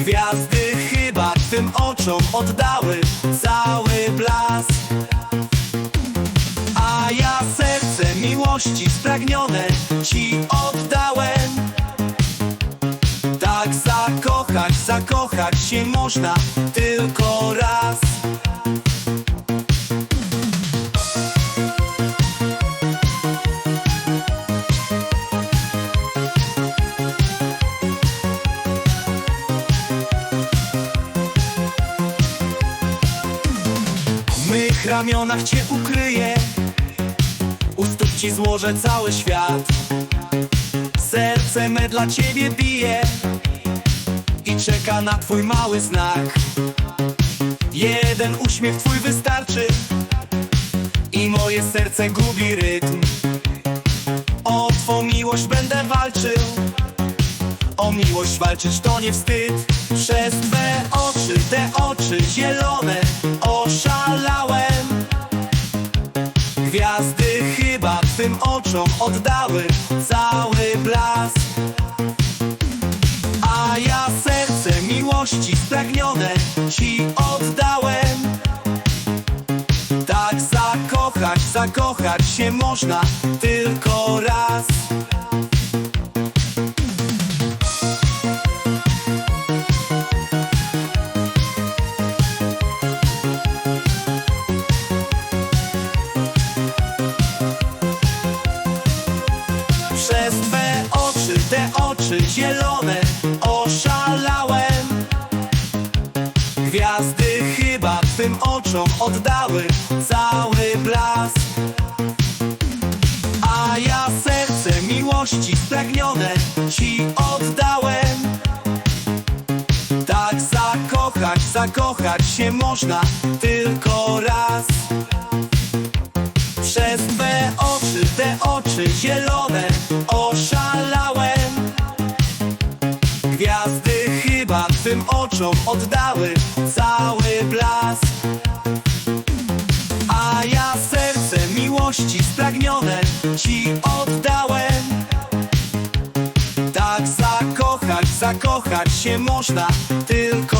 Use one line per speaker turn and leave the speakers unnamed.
Gwiazdy chyba twym oczom oddały Cały blask. A ja serce miłości spragnione Ci oddałem. Tak zakochać, zakochać się można Tylko raz mych ramionach cię ukryję. U stóp ci złożę cały świat. Serce me dla ciebie bije. I czeka na twój mały znak. Jeden uśmiech twój wystarczy. I moje serce gubi rytm. O twą miłość będę walczył. O miłość walczyć to nie wstyd. Przez twe oczy, te oczy zielone oczom oddały Cały blask. A ja serce miłości spragnione Ci oddałem. Tak zakochać, zakochać się można Tylko raz oczy zielone Oszalałem. Gwiazdy chyba twym oczom oddały Cały blask. A ja serce miłości spragnione Ci oddałem. Tak zakochać, zakochać się można Tylko raz. Przez twe oczy, te oczy zielone oddały Cały blask. A ja serce miłości spragnione Ci oddałem. Tak zakochać, zakochać się można Tylko